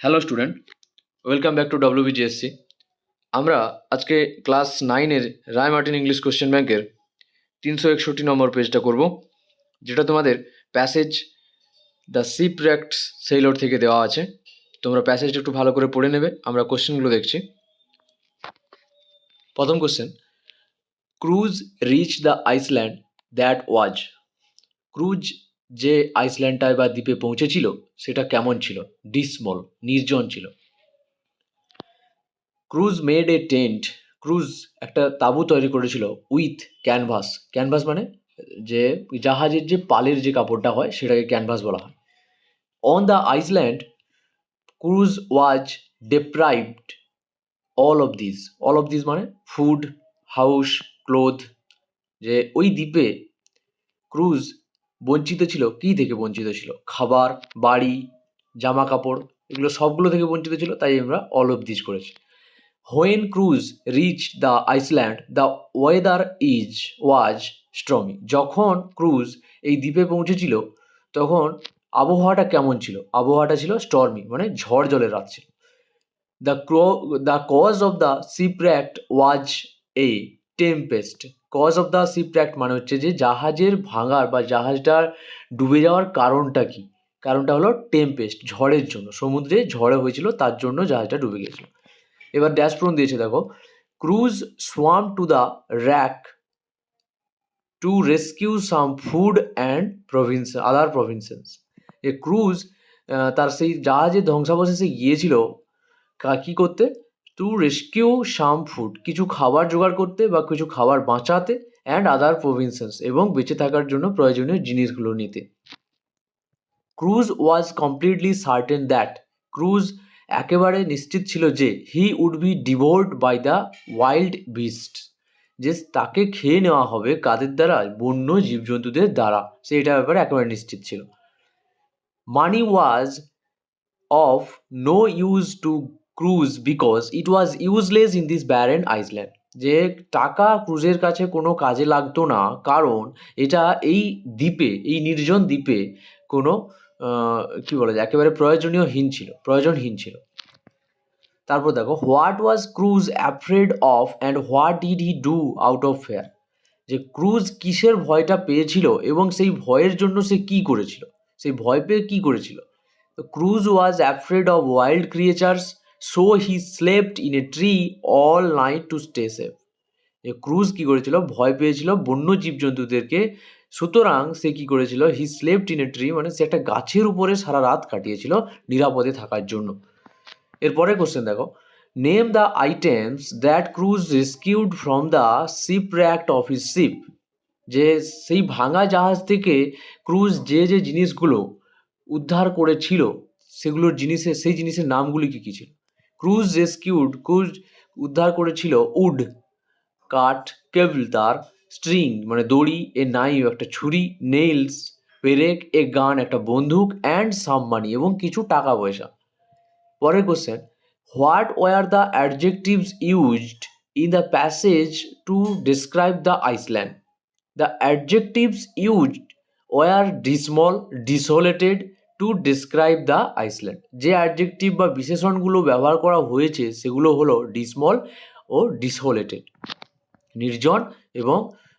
Hello student welcome back to WBGSC আমরা আজকে class নাইনের রায় মার্টিন ইংলিশ কোশ্চেন ব্যাংকের তিনশো একষট্টি নম্বর পেজটা করব, যেটা তোমাদের passage the shipwrecked sailor থেকে দেওয়া আছে। তোমরা প্যাসেজটা একটু ভালো করে পড়ে নেবে, আমরা কোশ্চেনগুলো দেখছি। প্রথম question Crusoe reach the island that was Crusoe যে আইসল্যান্ডটায় বা দ্বীপে পৌঁছেছিল, সেটা কেমন ছিল? ডিসমল, নির্জন ছিল। Crusoe made a tent, Crusoe একটা তাঁবু তৈরি করেছিল উইথ ক্যানভাস। ক্যানভাস মানে যে জাহাজের যে পালের যে কাপড়টা হয়, সেটাকে ক্যানভাস বলা হয়। On the island Crusoe was deprived all of this all of this মানে ফুড হাউস ক্লোথ যে ওই দ্বীপে ক্রুজ বঞ্চিত ছিল? কী থেকে বঞ্চিত ছিল? খাবার, বাড়ি জামা কাপড় এগুলো সবগুলো থেকে বঞ্চিত ছিল, তাই আমরা অল অফ দিস করেছি। When Crusoe reach the island the weather is was stormy যখন ক্রুজ এই দ্বীপে পৌঁছেছিল, তখন আবহাওয়াটা কেমন ছিল? আবহাওয়াটা ছিল স্টর্মি মানে ঝড় জলের রাত ছিল। The crow the cause of the shipwreck was a tempest cause of the shipwreck মানে হচ্ছে যে জাহাজের ভাঙার বা জাহাজটার ডুবে যাওয়ার কারণটা কি? কারণটা হলো টেম্পেস্ট ঝড়ের জন্য। সমুদ্রে ঝড়ে হয়েছিল, তার জন্য জাহাজটা ডুবে গিয়েছিল এবার ড্যাশ প্রন দিয়েছে, দেখো। Crusoe swam to the wreck to rescue some food and province other provinces a Crusoe তার সেই জাহাজের ধ্বংসাবশেষে গিয়েছিল কি করতে? টু রেস্কিউ সাম ফুড কিছু খাবার জোগাড় করতে বা কিছু খাবার বাঁচাতে অ্যান্ড আদার প্রভিন্সেস এবং বেঁচে থাকার জন্য প্রয়োজনীয় জিনিসগুলো নিতে। Crusoe was completely certain that Crusoe একেবারে নিশ্চিত ছিল যে he would be devoured by the wild beast যে তাকে খেয়ে নেওয়া হবে কাদের দ্বারা, বন্য জীবজন্তুদের দ্বারা। সে এটা ব্যাপারে একেবারে নিশ্চিত ছিল। Money was of no use to Crusoe because it was useless in this barren island যে টাকা ক্রুজের কাছে কোনো কাজে লাগতো না, কারণ এটা এই দ্বীপে, এই নির্জন দ্বীপে কোনো কি বলা যায়, একেবারে প্রয়োজনীয়হীন ছিল, প্রয়োজনহীন ছিল। তারপর দেখো, what was Crusoe afraid of and what did he do out of fear? যে ক্রুজ কিসের ভয়টা পেয়েছিল এবং সেই ভয়ের জন্য সে কি করেছিল? সেই ভয় পেয়ে কি করেছিল? Crusoe was afraid of wild creatures so he slept in a tree all night to stay safe Crusoe কি করেছিল? ভয় পেয়েছিল বন্য জীবজন্তুদেরকে। সুতরাং সে কি করেছিল? হি স্লেপড ইন এ ট্রি মানে সে একটা গাছের উপরে সারা রাত কাটিয়েছিল নিরাপদে থাকার জন্য। এরপরে কোশ্চেন দেখো। Name the items that Crusoe rescued from the shipwreck of his ship যে সেই ভাঙা জাহাজ থেকে ক্রুজ যে যে জিনিসগুলো উদ্ধার করেছিল, সেগুলোর জিনিসের সেই জিনিসের নামগুলি কী কী ছিল? ক্রুজ রেস্কিউড, ক্রুজ উদ্ধার করেছিল উড, কাঠ, কেবল, তার স্ট্রিং মানে দড়ি, এ নাইফ, একটা ছুরি, নেইলস, পেরেক, এ গান, একটা বন্দুক, অ্যান্ড সাম মানি এবং কিছু টাকা পয়সা। পরের question what were the adjectives used in the passage to describe the island? The adjectives used were dismal, desolated to describe the island যে অ্যাডজেক্টিভ বা বিশেষণগুলো ব্যবহার করা হয়েছে, সেগুলো হলো ডিসমল ও ডিসোলেটেড নির্জন এবং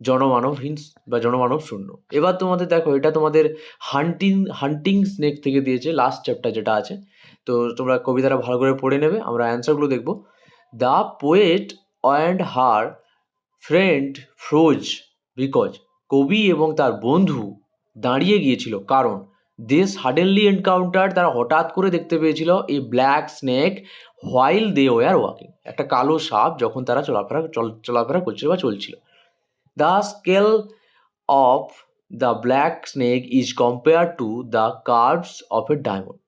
জনমানবহীন বা জনমানব শূন্য। এবার তোমাদের দেখো, এটা তোমাদের হান্টিং হান্টিং স্নেক থেকে দিয়েছে লাস্ট চ্যাপ্টার যেটা আছে। তো তোমরা কবিতাটা ভালো করে পড়ে নেবে, আমরা অ্যান্সারগুলো দেখব। The poet and her friend froze because কবি এবং তার বন্ধু দাঁড়িয়ে গিয়েছিল, কারণ দে সাডেনলি এনকাউন্টার তারা হঠাৎ করে দেখতে পেয়েছিল এই black snake while they were walking একটা কালো সাপ যখন তারা চলাফেরা, চল, চলাফেরা করছিল বা চলছিল। The scale of the black snake is compare to the curves of a diamond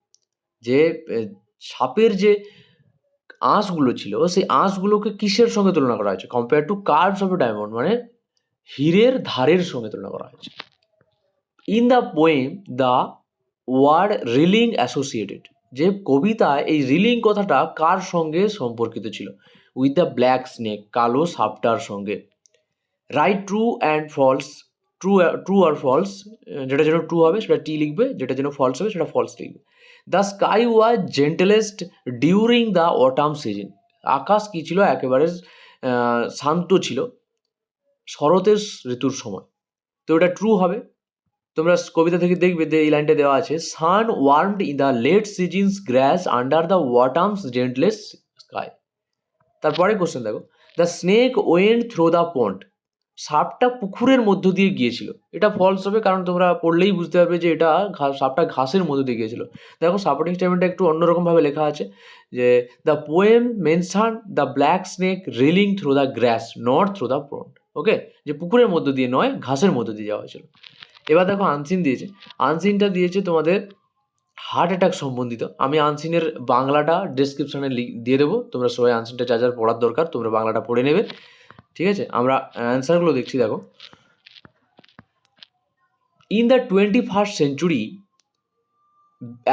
যে সাপের যে আঁশগুলো ছিল, সেই আঁশগুলোকে কিসের সঙ্গে তুলনা করা হয়েছে? Compare to curves of a diamond মানে হীরের ধারের সঙ্গে তুলনা করা হয়েছে। In the poem the word reeling associated, যে কবিতায় এই রিলিং কথাটা কার সঙ্গে সম্পর্কিত ছিল? উইথ দ্য ব্ল্যাক স্নেক, কালো সাপটার সঙ্গে। Right true and false, true true R false, যেটা যেন ট্রু হবে সেটা টি লিখবে, যেটা যেন ফলস হবে সেটা ফলস লিখবে। The sky was gentlest during the autumn season. আকাশ কী ছিল? একেবারে শান্ত ছিল। শরতের ঋতুর সময়। তো এটা ট্রু হবে। তোমরা কবিতা থেকে দেখবে যে এই লাইনটা দেওয়া আছে sun warmed in the late seasons grass under the autumn's gentlest sky তারপরে কোশ্চেন দেখো the snake went through the pond সাপটা পুকুরের মধ্য দিয়ে গিয়েছিল। এটা ফলস হবে কারণ তোমরা পড়লেই বুঝতে পারবে যে এটা সাপটা ঘাসের মধ্য দিয়ে গিয়েছিল। দেখো সাপোর্টিং স্টেটমেন্টটা একটু অন্যরকমভাবে লেখা আছে যে the poem mention the black snake reeling through the grass not through the pond okay যে পুকুরের মধ্য দিয়ে নয়, ঘাসের মধ্য দিয়ে যাওয়া হয়েছিল। এবার দেখো আনসিন দিয়েছে। আনসিনটা দিয়েছে তোমাদের হার্ট অ্যাটাক সম্বন্ধিত। আমি আনসিনের বাংলাটা ডেসক্রিপশনে দিয়ে দেবো। তোমরা সবাই আনসিনটা যা যা পড়ার দরকার, তোমরা বাংলাটা পড়ে নেবে। ঠিক আছে? আমরা অ্যান্সারগুলো দেখছি, দেখো। In the twenty first century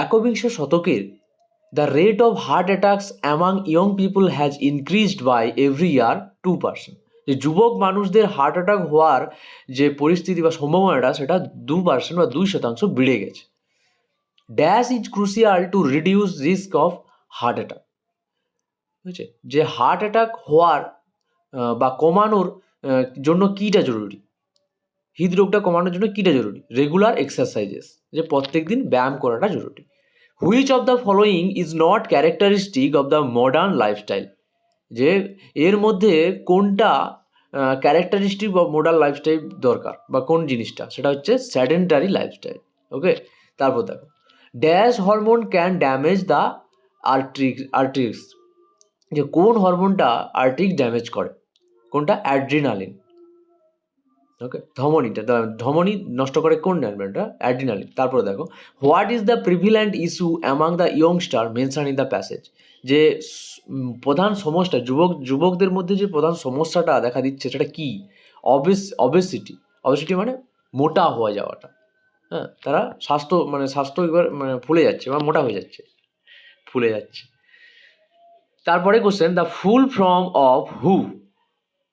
একবিংশ শতকের the rate of heart attacks among young people has increased by every year two percent যে যুবক মানুষদের হার্ট অ্যাটাক হওয়ার যে পরিস্থিতি বা সম্ভাবনাটা, সেটা দু পার্সেন্ট বা দুই শতাংশ বেড়ে গেছে। Dash is crucial to reduce risk of heart attack বুঝছে? যে হার্ট অ্যাটাক হওয়ার বা কমানোর জন্য কীটা জরুরি? হৃদরোগটা কমানোর জন্য কীটা জরুরি? রেগুলার এক্সারসাইজেস যে প্রত্যেক দিন ব্যায়াম করাটা জরুরি। Which of the following is not characteristic of the modern lifestyle যে এর মধ্যে কোনটা ক্যারেক্টারিস্টিক বা মোডাল লাইফস্টাইল দরকার বা কোন জিনিসটা? সেটা হচ্ছে স্যাডেন্টারি লাইফস্টাইল ওকে তারপর দেখো dash hormone can damage the artery arteries যে কোন হরমোনটা আর্ট্রিক ড্যামেজ করে? কোনটা? অ্যাড্রিনালিন ওকে ধমনীটা ধমনী নষ্ট করে কোন হরমোনটা অ্যাড্রিনালিন তারপরে দেখো what is the prevalent issue among the youngster mention in the passage যে প্রধান সমস্যা, যুবক, যুবকদের মধ্যে যে প্রধান সমস্যাটা দেখা দিচ্ছে, সেটা কী? অবেস অবেসিটি অবেসিটি মানে মোটা হয়ে যাওয়াটা। হ্যাঁ তারা স্বাস্থ্য মানে স্বাস্থ্য এবার মানে ফুলে যাচ্ছে, বা মোটা হয়ে যাচ্ছে। ফুলে যাচ্ছে। তারপরে question the full form of who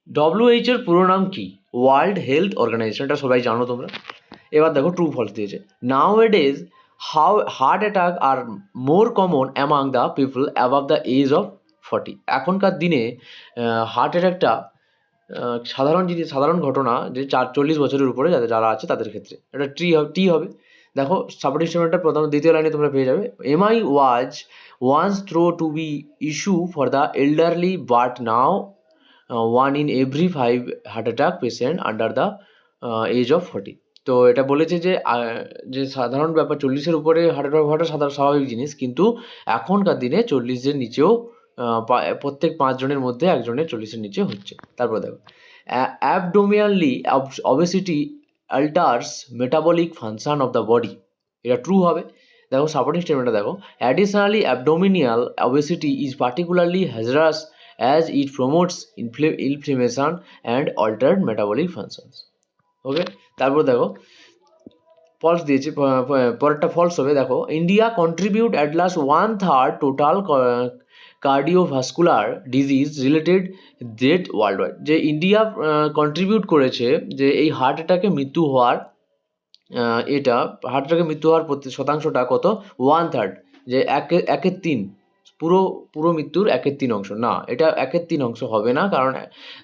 WH এর পুরো নাম কি? ওয়ার্ল্ড হেলথ অর্গানাইজেশন, এটা সবাই জানো তোমরা। এবার দেখো ট্রু ফলস দিয়েছে। Nowadays how heart attack are more common among the people above the age of forty এখনকার দিনে হার্ট অ্যাটাকটা সাধারণ জিনিস, সাধারণ ঘটনা যে চার, চল্লিশ বছরের উপরে যাদের, যারা আছে তাদের ক্ষেত্রে। এটা ট্রি টি হবে। দেখো সাপোর্টিং স্টেটমেন্টটা প্রথম, দ্বিতীয় লাইনে তোমরা পেয়ে যাবে। MI was once thought to be issue for the elderly but now one in every five heart attack patient under the age of forty তো এটা বলেছে যে যে সাধারণ ব্যাপার, চল্লিশের উপরে হার্ট অ্যাটাক হওয়াটা সাধারণ স্বাভাবিক জিনিস। কিন্তু এখনকার দিনে চল্লিশের নিচেও প্রত্যেক পাঁচজনের মধ্যে একজনের চল্লিশের নিচে হচ্ছে। তারপর দেখো abdominally obesity alters metabolic function of the body এটা ট্রু হবে। দেখো সাপোর্টিং স্টেটমেন্টটা দেখো। Additionally abdominal obesity is particularly hazardous as it promotes inflammation and altered metabolic functions okay তারপর দেখো ফলস দিয়েছে পরেরটা ফলস হবে, দেখো India contribute at last one third total cardiovascular disease related death worldwide যে ইন্ডিয়া কন্ট্রিবিউট করেছে যে এই হার্ট অ্যাটাকে মৃত্যু হওয়ার এটা হার্ট অ্যাটাকে মৃত্যু হওয়ার প্রতি শতাংশটা কত? ওয়ান থার্ড যে একে একের তিন। পুরো পুরো মৃত্যুর একের তিন অংশ। না, এটা একের তিন অংশ হবে না, কারণ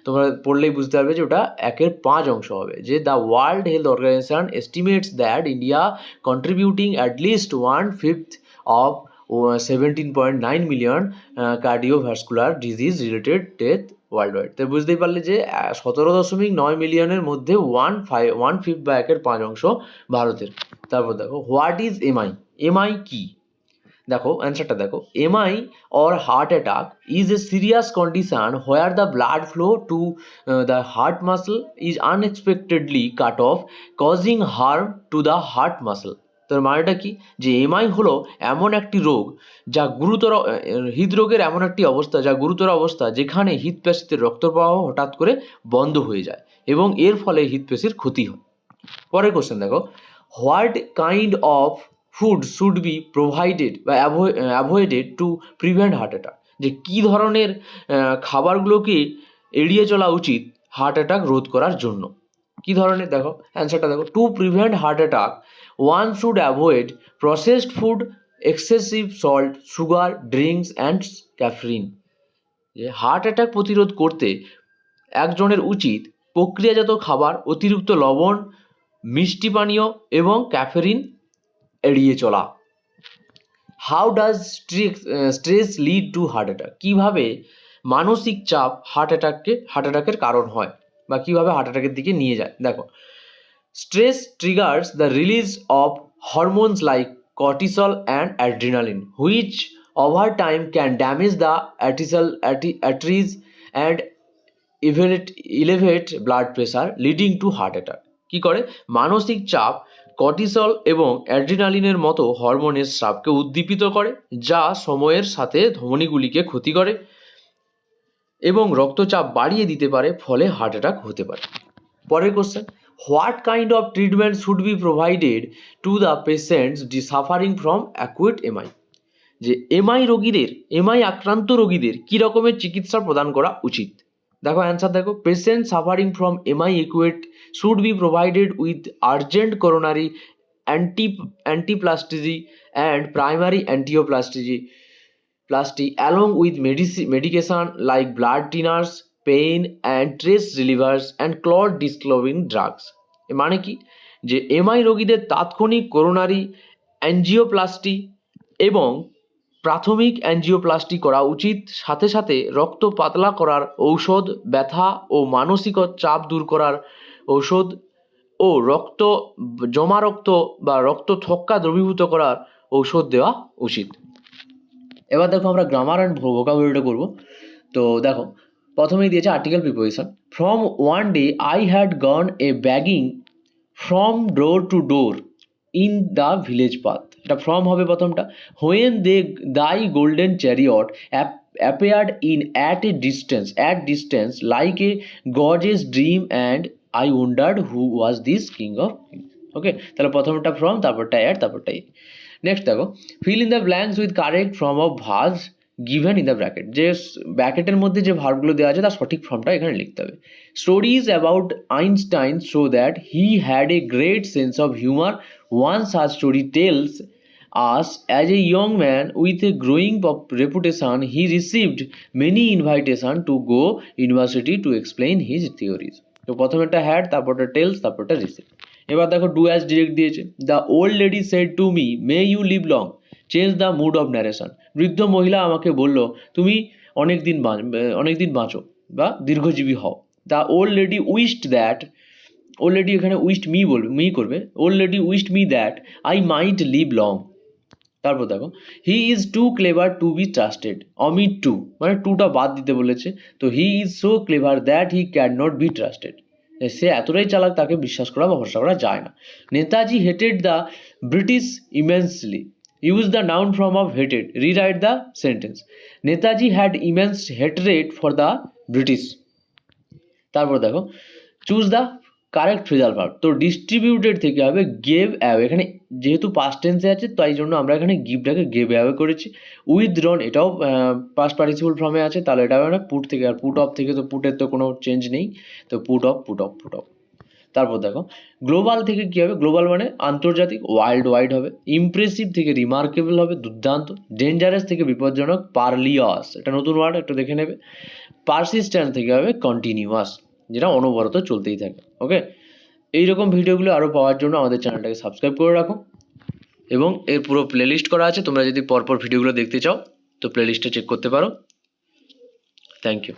তোমরা পড়লেই বুঝতে পারবে যে ওটা একের পাঁচ অংশ হবে। যে the World Health Organization estimates that India contributing at least one fifth of seventeen point nine million cardiovascular disease related death worldwide তো বুঝতেই পারলে যে সতেরো দশমিক নয় মিলিয়নের মধ্যে ওয়ান ফাইভ ওয়ান ফিফথ বা একের পাঁচ অংশ ভারতের। তারপর দেখো হোয়াট ইজ এমআই এমআই কি? দেখো অ্যান্সারটা দেখো। MI or heart attack is a serious condition where the blood flow to the heart muscle is unexpectedly cut off causing harm to the heart muscle তার মানেটা কি? যে এমআই হলো এমন একটি রোগ যা গুরুতর হৃদরোগের এমন একটি অবস্থা, যা গুরুতর অবস্থা যেখানে হৃদপেশিতে রক্তপ্রবাহ হঠাৎ করে বন্ধ হয়ে যায় এবং এর ফলে হৃদপেশির ক্ষতি হয়। পরের কোশ্চেন দেখো what kind of food should be provided বা avoided to prevent heart attack যে কী ধরনের খাবারগুলোকে এড়িয়ে চলা উচিত হার্ট অ্যাটাক রোধ করার জন্য? কী ধরনের? দেখো অ্যান্সারটা দেখো। To prevent heart attack one should avoid processed food excessive salt sugar drinks and caffeine যে হার্ট অ্যাটাক প্রতিরোধ করতে একজনের উচিত প্রক্রিয়াজাত খাবার, অতিরিক্ত লবণ, মিষ্টি পানীয় এবং ক্যাফেরিন এড়িয়ে চলা। How does stress stress lead to heart attack কীভাবে মানসিক চাপ হার্ট অ্যাটাককে হার্ট অ্যাটাকের কারণ হয় বা কীভাবে হার্ট অ্যাটাকের দিকে নিয়ে যায়? দেখো stress triggers the release of hormones like cortisol and adrenaline which over time can damage the অ্যাটিসল arteries and elevate elevate blood pressure leading to heart attack কী করে? মানসিক চাপ কর্টিসল এবং অ্যাড্রিনালিনের মতো হরমোনের স্রাবকে উদ্দীপিত করে, যা সময়ের সাথে ধমনীগুলিকে ক্ষতি করে এবং রক্তচাপ বাড়িয়ে দিতে পারে, ফলে হার্ট অ্যাটাক হতে পারে। পরের question what kind of treatment should be provided to the patients the suffering from acute MI যে এমআই রোগীদের এমআই আক্রান্ত রোগীদের কী রকমের চিকিৎসা প্রদান করা উচিত? দেখো অ্যান্সার দেখো patient suffering from MI acute should be provided with urgent coronary anti angioplasty and primary angioplasty plasty along with medicine medication like blood thinners pain and stress relievers and clot dissolving drugs মানে কি? যে MI রোগীদের তাৎক্ষণিক coronary angioplasty এবং প্রাথমিক angioplasty করা উচিত। সাথে সাথে রক্ত পাতলা করার ঔষধ, ব্যথা ও মানসিক চাপ দূর করার ঔষধ ও রক্ত, জমা রক্ত বা রক্ত থক্কা দ্রবীভূত করার ঔষধ দেওয়া উচিত। এবার দেখো আমরা গ্রামার অ্যান্ড ভোকাবুলারিটা করব। তো দেখো, প্রথমেই দিয়েছে article preposition from one day I had gone a begging from door to door in the village path এটা ফ্রম হবে প্রথমটা। When the thy golden chariot appeared in at a distance at distance like a gorgeous dream and I wondered who was this king of okay তাহলে প্রথমটা from তারপরটা at তারপরটা next দেখো fill in the blanks with correct from of ভাজ given in the bracket যে ব্র্যাকেটের মধ্যে যে ভার্বগুলো দেওয়া আছে, তার সঠিক ফর্মটা এখানে লিখতে হবে। Stories about Einstein show that he had a great sense of humour one such story tells us as a young man with a growing reputation he received many invitation to go university to explain his theories তো প্রথমেরটা had তারপরটা tells তারপরটা receive এবার দেখো do as direct দিয়েছে। The old lady said to me may you live long change the mood of narration বৃদ্ধ মহিলা আমাকে বলল, তুমি অনেক দিন অনেক দিন বাঁচো বা দীর্ঘজীবী হও। The old lady wished that lady এখানে উইস্ট মি বলবে মি করবে lady wished me that I might live long তারপর দেখো he is too clever to be trusted omit to মানে টুটা বাদ দিতে বলেছে, তো he is so clever that he can not be trusted সে এতটাই চালাক তাকে বিশ্বাস করা বা ভরসা করা যায় না। Netaji hated the British immensely use the noun form of hated rewrite the sentence Netaji had immense hatred for the British তারপর দেখো choose the correct phrasal verb তো ডিস্ট্রিবিউটেড থেকে হবে গেভ অ্যাও এখানে যেহেতু পাস্ট টেন্সে আছে, তাই জন্য আমরা এখানে গিভটাকে গেভ অ্যাওয়ে করেছি। উইথ ড্রন এটাও পাস্ট পার্টিসিপল ফর্মে আছে, তাহলে এটা হবে পুট থেকে। আর পুট অফ থেকে তো পুটের তো কোনো চেঞ্জ নেই। তো put off put off put off তারপর দেখো গ্লোবাল থেকে কী হবে? গ্লোবাল মানে আন্তর্জাতিক ওয়ার্ল্ড ওয়াইড হবে। ইমপ্রেসিভ থেকে রিমার্কেবল হবে, দুর্দান্ত। ডেঞ্জারাস থেকে বিপজ্জনক পারলিয়াস এটা নতুন ওয়ার্ড একটু দেখে নেবে। পারসিস্ট্যান্ট থেকে হবে কন্টিনিউয়াস যেটা অনবরত চলতেই থাকে ওকে এইরকম ভিডিওগুলো আরও পাওয়ার জন্য আমাদের চ্যানেলটাকে সাবস্ক্রাইব করে রাখো এবং এর পুরো প্লেলিস্ট করা আছে, তোমরা যদি পরপর ভিডিওগুলো দেখতে চাও, তো প্লেলিস্টে চেক করতে পারো। Thank you